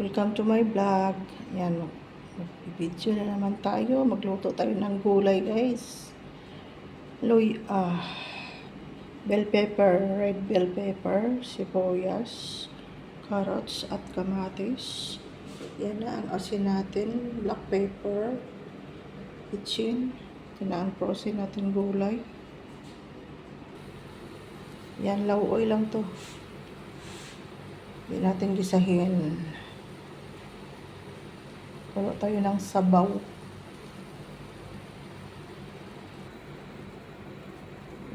Welcome to my vlog. Yan, mag-video na naman tayo. Magluto tayo ng gulay, guys. Loy, ah, bell pepper, red bell pepper, sibuyas, carrots, at kamatis. Yan na ang asin natin. Black pepper, kitchen. Tinaan prosin natin gulay. Yan, lauoy lang to. Hindi natin gisahin. Kulo tayo ng sabaw.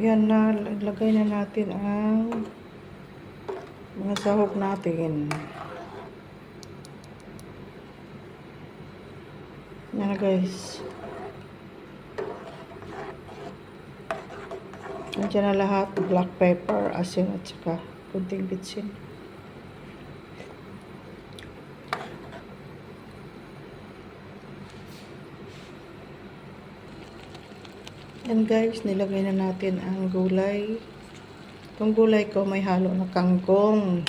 Yan na, lagay na natin ang mga sahog natin. Yan na guys. Nandiyan na lahat. Black pepper, asin at saka kunting bitsin. Yan guys, nilagay na natin ang gulay. Itong gulay ko may halo na kangkong.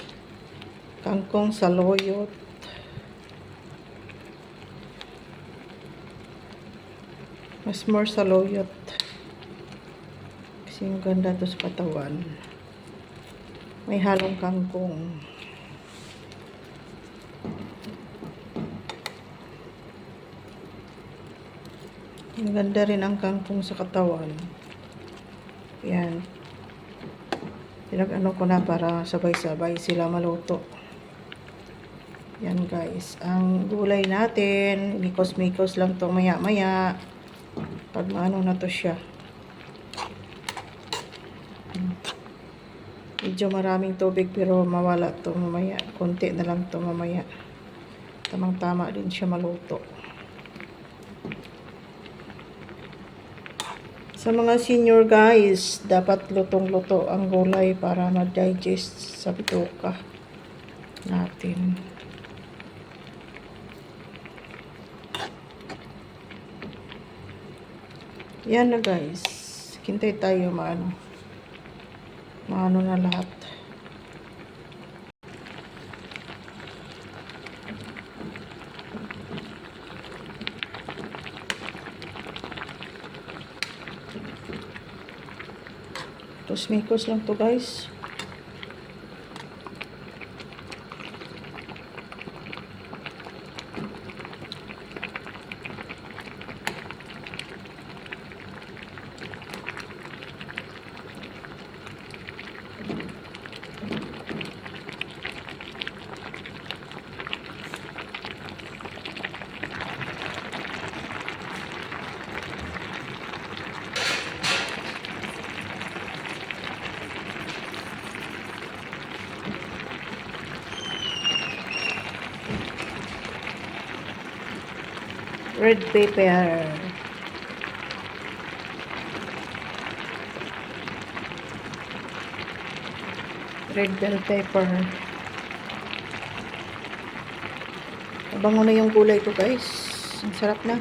Kangkong saloyot. Mas more saloyot. Kasi maganda to sa katawan. May halong kangkong. Maganda rin ang kangkong sa katawan. Yan. Pinag-ano ko na para sabay-sabay sila maluto. Yan guys. Ang gulay natin, mikos-mikos lang to maya-maya. Pag maano na to siya. Medyo maraming tubig pero mawala to mamaya. Konti na lang to mamaya. Tamang-tama din siya maluto. Sa mga senior guys, dapat lutong-luto ang gulay para ma-digest sa bituka natin. Yan na guys. Hintay tayo maano. Maano na lahat. Tapos mikos lang to guys. Red pepper. Red bell pepper. Mabango na yung gulay ko guys. Ang sarap na.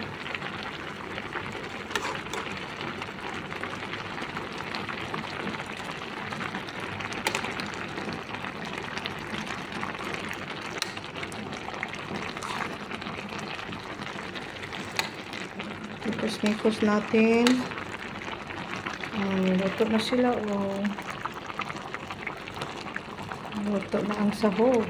Mikos-mikos natin. Um, luto na sila. Oh. Luto na ang sahog.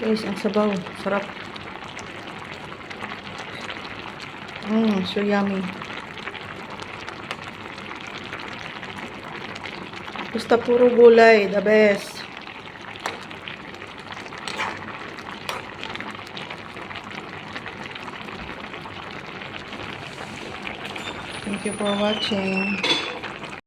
Guys, ang sabaw. Sarap. Mmm, so yummy. Basta puro gulay. The best. Thank you for watching.